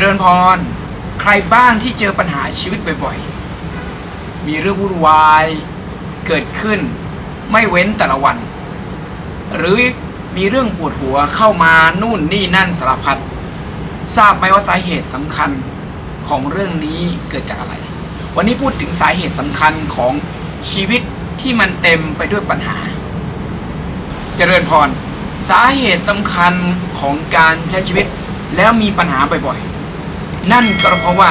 จริญพร ใครบ้างที่เจอปัญหาชีวิตบ่อยๆ มีเรื่องวุ่นวาย เกิดขึ้นไม่เว้นแต่ละวัน หรือมีเรื่องปวดหัวเข้ามานู่นนี่นั่นสารพัด ทราบไหมว่าสาเหตุสำคัญของเรื่องนี้เกิดจากอะไร วันนี้พูดถึงสาเหตุสำคัญของชีวิตที่มันเต็มไปด้วยปัญหา เจริญพร สาเหตุสำคัญของการใช้ชีวิตแล้วมีปัญหาบ่อยๆ นั่นก็เพราะว่า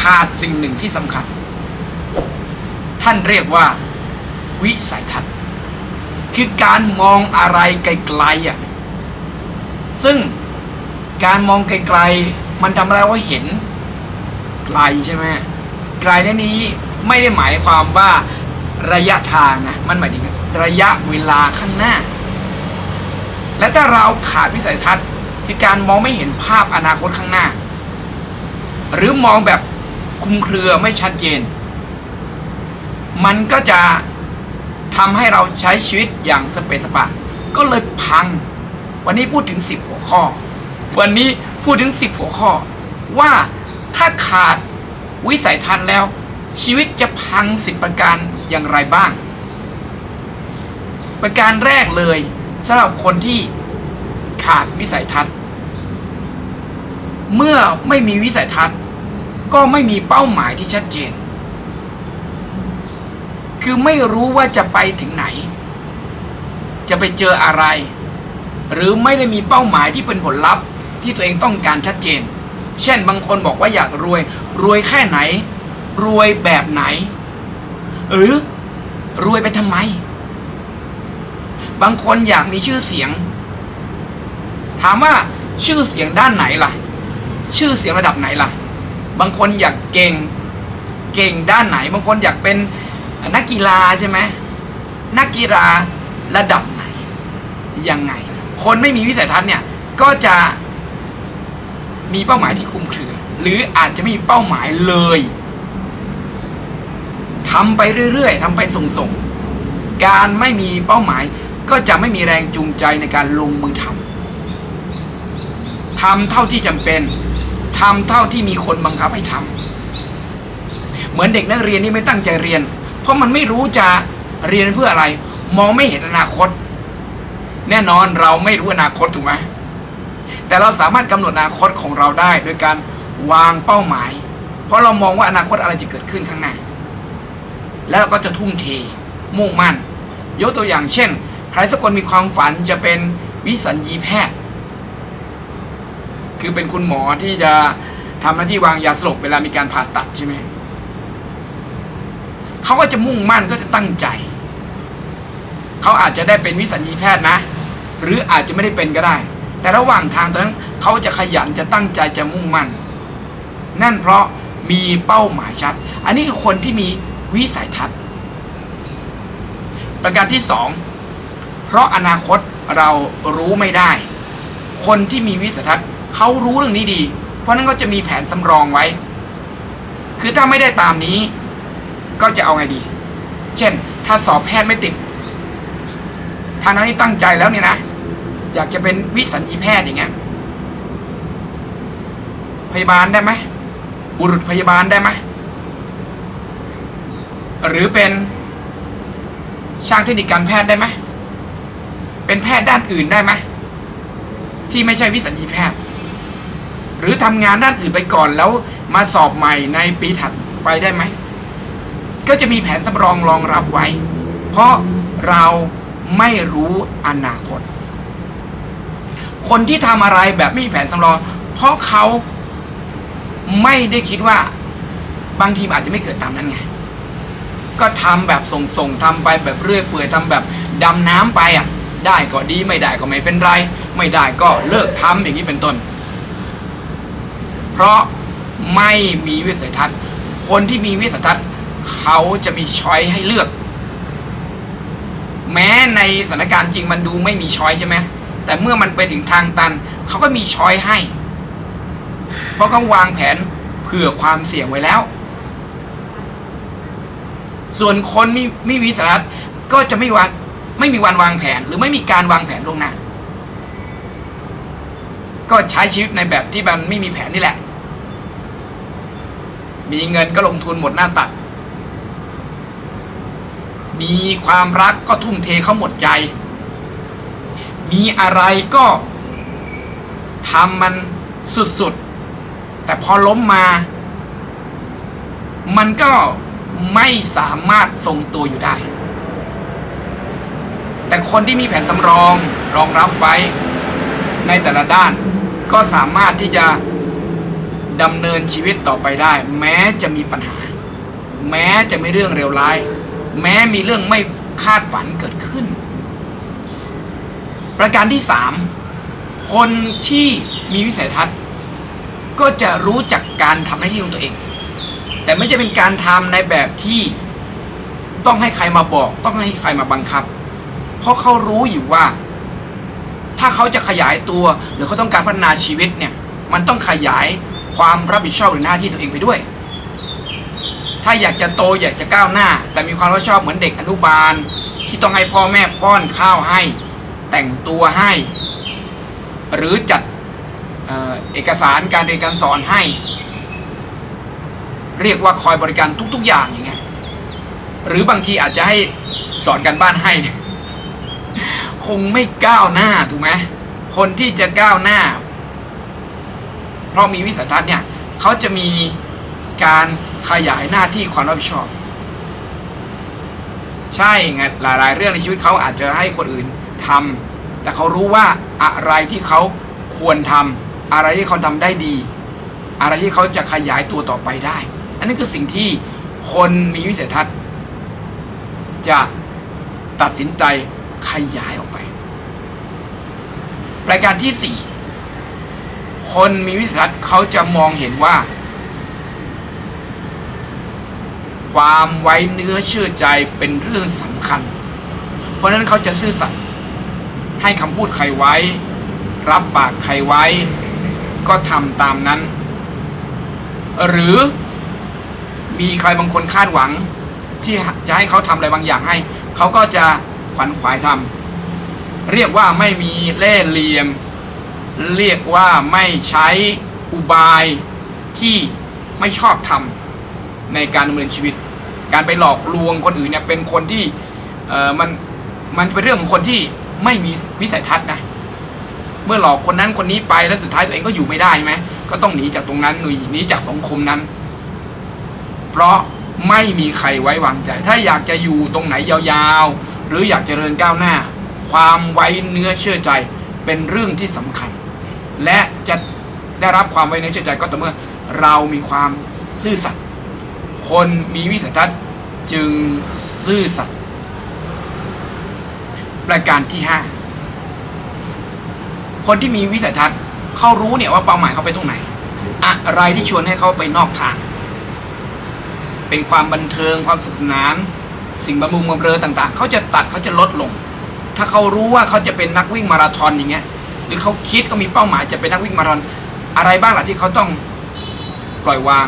ขาดสิ่งหนึ่งที่สำคัญ ท่านเรียกว่า วิสัยทัศน์ คือการมองอะไรไกลๆอะซึ่งการมองไกลๆมันทำอะไรว่าเห็นไกลใช่ไหมไกลในนี้ไม่ได้หมายความว่าระยะทางนะมันหมายถึงระยะเวลาข้างหน้า และถ้าเราขาดวิสัยทัศน์คือการมองไม่เห็นภาพอนาคตข้างหน้า หรือมองแบบคุมเครือไม่ชัดเจน มันก็จะทำให้เราใช้ชีวิตอย่างสเปสปะ ก็เลยพัง วันนี้พูดถึง 10 หัวข้อ วันนี้พูดถึง 10 หัวข้อ ว่าถ้าขาดวิสัยทัศน์แล้ว ชีวิตจะพังสิบประการอย่างไรบ้าง ประการแรกเลยสำหรับคนที่ขาดวิสัยทัศน์ เมื่อไม่มีวิสัยทัศน์ ก็ไม่มีเป้าหมายที่ชัดเจน คือไม่รู้ว่าจะไปถึงไหน จะไปเจออะไร หรือไม่ได้มีเป้าหมายที่เป็นผลลัพธ์ ที่ตัวเองต้องการชัดเจน เช่นบางคนบอกว่าอยากรวย รวยแค่ไหน รวยแบบไหน หรือรวยไปทำไม บางคนอยากมีชื่อเสียง ถามว่าชื่อเสียงด้านไหนล่ะ ชื่อเสียงระดับไหนล่ะ บางคนอยากเก่งเก่งด้านไหน บางคนอยากเป็นนักกีฬาใช่ไหมนักกีฬาระดับไหนยังไง คนไม่มีวิสัยทัศน์เนี่ยก็จะมีเป้าหมายที่คุมเครือ หรืออาจจะไม่มีเป้าหมายเลยทำไปเรื่อยๆทำไปส่งๆการไม่มีเป้าหมายก็จะไม่มีแรงจูงใจในการลงมือทำทำเท่าที่จำเป็น ทำเท่าที่มีคนบังคับให้ทำเหมือนเด็กนักเรียนที่ไม่ตั้งใจเรียน เพราะมันไม่รู้จะเรียนเพื่ออะไร มองไม่เห็นอนาคต แน่นอนเราไม่รู้อนาคตถูกไหมแต่เราสามารถกำหนดอนาคตของเราได้ โดยการวางเป้าหมาย เพราะเรามองว่าอนาคตอะไรจะเกิดขึ้นข้างหน้าแล้วก็จะทุ่มเทมุ่งมั่น ยกตัวอย่างเช่น ใครสักคนมีความฝันจะเป็นวิสัญญีแพทย์ คือเป็นคุณหมอที่จะทำหน้าที่วางยาสลบเวลามีการผ่าตัดใช่ไหมเขาก็จะมุ่งมั่นก็จะตั้งใจ เขาอาจจะได้เป็นวิสัญญีแพทย์นะ หรืออาจจะไม่ได้เป็นก็ได้ แต่ระหว่างทางตอนนั้นเขาจะขยันจะตั้งใจจะมุ่งมั่น นั่นเพราะมีเป้าหมายชัด อันนี้คือคนที่มีวิสัยทัศน์ ประการที่สองเพราะอนาคตเรารู้ไม่ได้ คนที่มีวิสัยทัศน์ เขารู้เรื่องนี้ดี เพราะนั้นก็จะมีแผนสำรองไว้ คือถ้าไม่ได้ตามนี้ ก็จะเอาไงดี เช่น ถ้าสอบแพทย์ไม่ติดทางนั้นที่ตั้งใจแล้วเนี่ยนะ อยากจะเป็นวิสัญญีแพทย์อย่างเงี้ย พยาบาลได้ไหม บุรุษพยาบาลได้ไหม หรือเป็นช่างเทคนิคการแพทย์ได้ไหม เป็นแพทย์ด้านอื่นได้ไหม ที่ไม่ใช่วิสัญญีแพทย์ หรือทำงานด้านอื่นไปก่อนแล้วมาสอบใหม่ในปีถัดไปได้ไหม ก็จะมีแผนสำรองรองรับไว้ เพราะเราไม่รู้อนาคต คนที่ทำอะไรแบบไม่มีแผนสำรอง เพราะเขาไม่ได้คิดว่าบางทีอาจจะไม่เกิดตามนั้นไง ก็ทำแบบส่งๆทำไปแบบเรื่อยเปื่อยทำแบบดำน้ำไปอะ ได้ก็ดีไม่ได้ก็ไม่เป็นไร ไม่ได้ก็เลิกทำอย่างนี้เป็นต้น เพราะไม่มีวิสัยทัศน์ คนที่มีวิสัยทัศน์เขาจะมีช้อยให้เลือก แม้ในสถานการณ์จริงมันดูไม่มีช้อยใช่ไหมแต่เมื่อมันไปถึงทางตันเขาก็มีช้อยให้ เพราะเขาวางแผนเผื่อความเสี่ยงไว้แล้ว ส่วนคนมีไม่มีวิสัยทัศน์ก็จะไม่วางไม่มีวันวางแผน หรือไม่มีการวางแผนล่วงหน้า ก็ใช้ชีวิตในแบบที่มันไม่มีแผนนี่แหละ มีเงินก็ลงทุนหมดหน้าตัก มีความรักก็ทุ่มเทเขาหมดใจ มีอะไรก็ทำมันสุดๆ แต่พอล้มมา มันก็ไม่สามารถทรงตัวอยู่ได้ แต่คนที่มีแผนสำรองรองรับไว้ในแต่ละด้านก็สามารถที่จะ ดำเนินชีวิตต่อไปได้ แม้จะมีปัญหา แม้จะมีเรื่องเลวร้าย แม้มีเรื่องไม่คาดฝันเกิดขึ้น ประการที่สามคนที่มีวิสัยทัศน์ ก็จะรู้จักการทำหน้าที่ของตัวเอง แต่ไม่จะเป็นการทำในแบบที่ต้องให้ใครมาบอก ต้องให้ใครมาบังคับ เพราะเขารู้อยู่ว่า ถ้าเขาจะขยายตัว หรือเขาต้องการพัฒนาชีวิตเนี่ย มันต้องขยาย ความรับผิดชอบหรือหน้าที่ตัวเองไปด้วย ถ้าอยากจะโตอยากจะก้าวหน้า แต่มีความรับผิดชอบเหมือนเด็กอนุบาล ที่ต้องให้พ่อแม่ป้อนข้าวให้ แต่งตัวให้ หรือจัดเอเอกสารการเรียนการสอนให้ เรียกว่าคอยบริการทุก ๆ อย่างอย่างเงี้ยหรือบางทีอาจจะให้สอนการบ้านให้ คงไม่ก้าวหน้าถูกไหมคนที่จะก้าวหน้า ราะมีวิสัยทัศน์เนี่ยเขาจะมีการขยายหน้าที่ความรับผิดชอบ ใช่ไงหลาย ๆ เรื่องในชีวิตเขาอาจจะให้คนอื่นทำแต่เขารู้ว่าอะไรที่เขาควรทำอะไรที่เขาทำได้ดี อะไรที่เขาจะขยายตัวต่อไปได้ อันนี้คือสิ่งที่คนมีวิสัยทัศน์ จะตัดสินใจขยายออกไป รายการที่สี่ คนมีวิสัยทัศน์เขาจะมองเห็นว่า ความไว้เนื้อเชื่อใจเป็นเรื่องสำคัญ เพราะนั้นเขาจะซื่อสัตย์ให้คำพูดใครไว้ รับปากใครไว้ ก็ทำตามนั้น หรือมีใครบางคนคาดหวัง ที่จะให้เขาทำอะไรบางอย่างให้ เขาก็จะขวัญขวายทำเรียกว่าไม่มีเล่เหลี่ยม เรียกว่าไม่ใช้อุบายที่ไม่ชอบทำในการดำเนินชีวิต การไปหลอกลวงคนอื่นเนี่ยเป็นคนที่เออมันมันเป็นเรื่องของคนที่ไม่มีวิสัยทัศน์นะเมื่อหลอกคนนั้นคนนี้ไปแล้วสุดท้ายตัวเองก็อยู่ไม่ได้ไหมก็ต้องหนีจากตรงนั้นหนีหนีจากสังคมนั้น เพราะไม่มีใครไว้วางใจ ถ้าอยากจะอยู่ตรงไหนยาวๆ หรืออยากจเจริญก้าวหน้า ความไว้เนื้อเชื่อใจเป็นเรื่องที่สำคัญ และจะได้รับความไว้เนื้อเชื่อใจก็ต่อเมื่อเรามีความซื่อสัตย์คนมีวิสัยทัศน์จึงซื่อสัตย์ประการที่ห้าคนที่มีวิสัยทัศน์เขารู้เนี่ยว่าเป้าหมายเขาไปตรงไหน อะไรที่ชวนให้เขาไปนอกทาง เป็นความบันเทิงความสนุกสนาน สิ่งบำรุงบำเรอต่างๆ เขาจะตัดเขาจะลดลง ถ้าเขารู้ว่าเขาจะเป็นนักวิ่งมาราธอนอย่างเงี้ย หรือเขาคิดก็มีเป้าหมายจะเป็นนักวิ่งมาราธอนอะไรบ้างล่ะที่เขาต้องปล่อยวาง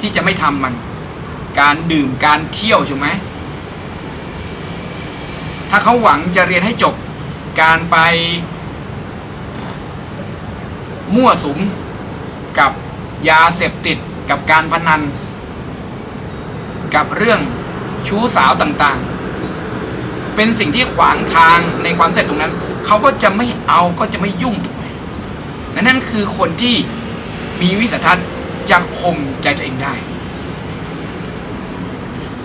ที่จะไม่ทำมัน การดื่มการเที่ยวใช่ไหมถ้าเขาหวังจะเรียนให้จบการไปมั่วสุมกับยาเสพติดกับการพนัน กับเรื่องชู้สาวต่างๆ เป็นสิ่งที่ขวางทางในความเสร็จตรงนั้น เขาก็จะไม่เอาก็จะไม่ยุ่งถูกไหมนั่นคือคนที่มีวิสัยทัศน์จะข่มใจตัวเองได้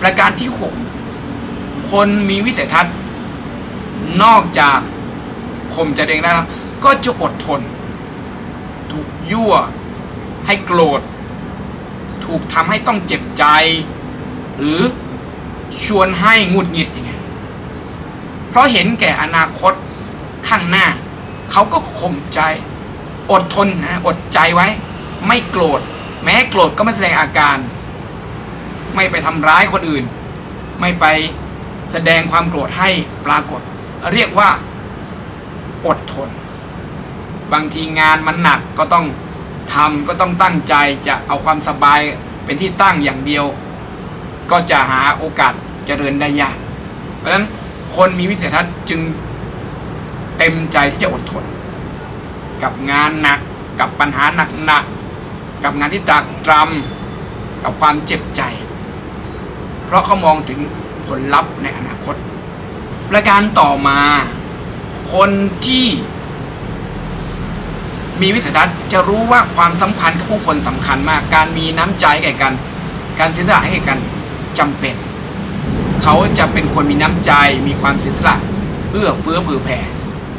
ประการที่หกคนมีวิสัยทัศน์ นอกจากข่มใจตัวเองได้แล้วก็จะอดทน ถูกยั่วให้โกรธ ถูกทำให้ต้องเจ็บใจ หรือชวนให้งุดหงิดอย่าง เพราะเห็นแก่อนาคตข้างหน้า เขาก็ข่มใจอดทนนะอดใจไว้ ไม่โกรธ แม้โกรธก็ไม่แสดงอาการ ไม่ไปทำร้ายคนอื่น ไม่ไปแสดงความโกรธให้ปรากฏ เรียกว่า อดทน บางทีงานมันหนักก็ต้องทำก็ต้องตั้งใจจะเอาความสบายเป็นที่ตั้งอย่างเดียว ก็จะหาโอกาสเจริญได้ยาก เพราะฉะนั้น คนมีวิสัยทัศน์จึงเต็มใจที่จะอดทน กับงานหนัก กับปัญหาหนักหนักๆกับงานที่ตักตรำกับความเจ็บใจ เพราะเขามองถึงผลลัพธ์ในอนาคต ประการต่อมา คนที่มีวิสัยทัศน์จะรู้ว่าความสัมพันธ์กับผู้คนสำคัญมาก การมีน้ำใจแก่กัน การเสียสละให้ก่กันจำเป็น เขาจะเป็นคนมีน้ำใจ มีความเสียสละเอื้อเฟื้อเผื่อแผ่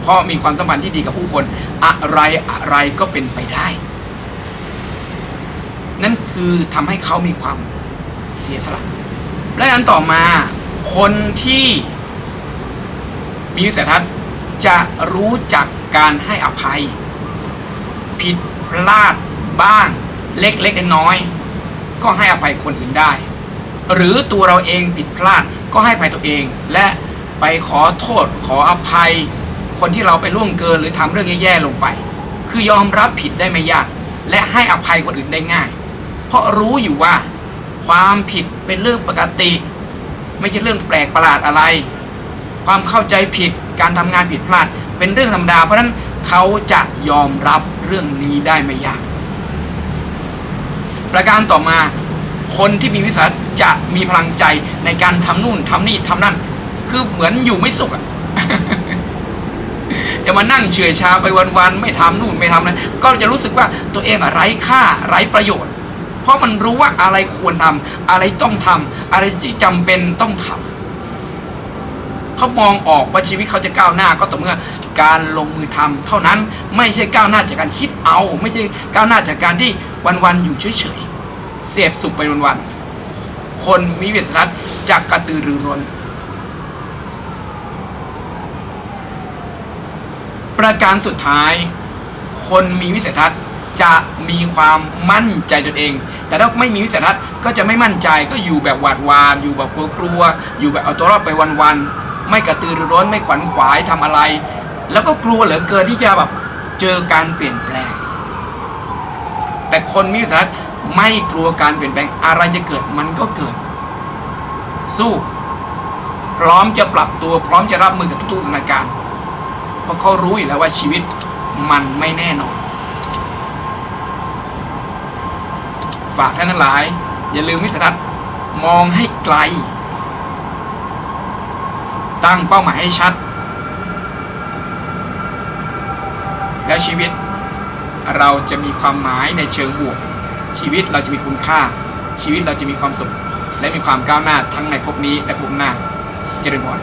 เพราะมีความสัมพันธ์ที่ดีกับผู้คน อะไรอะไรก็เป็นไปได้ นั่นคือทำให้เขามีความเสียสละ และอันต่อมาคนที่มีวิสัยทัศน์จะรู้จักการให้อภัย ผิดพลาดบ้าง เล็กๆน้อยๆก็ให้อภัยคนอื่นได้ หรือตัวเราเองผิดพลาดก็ให้อภัยตัวเอง และไปขอโทษ ขออภัย คนที่เราไปล่วงเกินหรือทำเรื่องแย่ๆลงไป คือยอมรับผิดได้ไม่ยาก และให้อภัยคนอื่นได้ง่าย เพราะรู้อยู่ว่า ความผิดเป็นเรื่องปกติ ไม่ใช่เรื่องแปลกประหลาดอะไร ความเข้าใจผิดการทำงานผิดพลาด เป็นเรื่องธรรมดา เพราะฉะนั้นเขาจะยอมรับเรื่องนี้ได้ไม่ยาก ประการต่อมา คนที่มีวิสัยจะมีพลังใจในการทำนู่นทำนี่ทำนั่น คือเหมือนอยู่ไม่สุขอะจะมานั่งเฉื่อยชาไปวันๆไม่ทำนู่นไม่ทำนั้นก็จะรู้สึกว่าตัวเองอะไร้ค่าไร้ประโยชน์ เพราะมันรู้ว่าอะไรควรทำอะไรต้องทำอะไรที่จำเป็นต้องทำเขามองออกว่าชีวิตเขาจะก้าวหน้าก็ต่อเมื่อการลงมือทำเท่านั้นไม่ใช่ก้าวหน้าจากการคิดเอา ไม่ใช่ก้าวหน้าจากการที่วันๆอยู่เฉยๆ เสพสุขไปวันๆคนมีวิสัยทัศน์จากกระตือรือร้น ประการสุดท้าย คนมีวิสัยทัศน์จะมีความมั่นใจตนเอง แต่ถ้าไม่มีวิสัยทัศน์ก็จะไม่มั่นใจก็อยู่แบบหวาดหวานอยู่แบบกลัวๆอยู่แบบเอาตัวรอดไปวันๆไม่กระตือรือร้นไม่ขวัญขวายทำอะไร แล้วก็กลัวเหลือเกินที่จะแบบเจอการเปลี่ยนแปลง แต่คนมีวิสัยทัศน์ ไม่กลัวการเปลี่ยนแปลงอะไรจะเกิดมันก็เกิด สู้ พร้อมจะปรับตัวพร้อมจะรับมือกับทุกๆสถานการณ์เพราะเขารู้อยู่แล้วว่าชีวิตมันไม่แน่นอน ฝากท่านทั้งหลาย อย่าลืมวิสัยทัศน์มองให้ไกล ตั้งเป้าหมายให้ชัด แล้วชีวิตเราจะมีความหมายในเชิงบวก ชีวิตเราจะมีคุณค่า ชีวิตเราจะมีความสุข และมีความก้าวหน้าทั้งในภพนี้และภพหน้า เจริญพร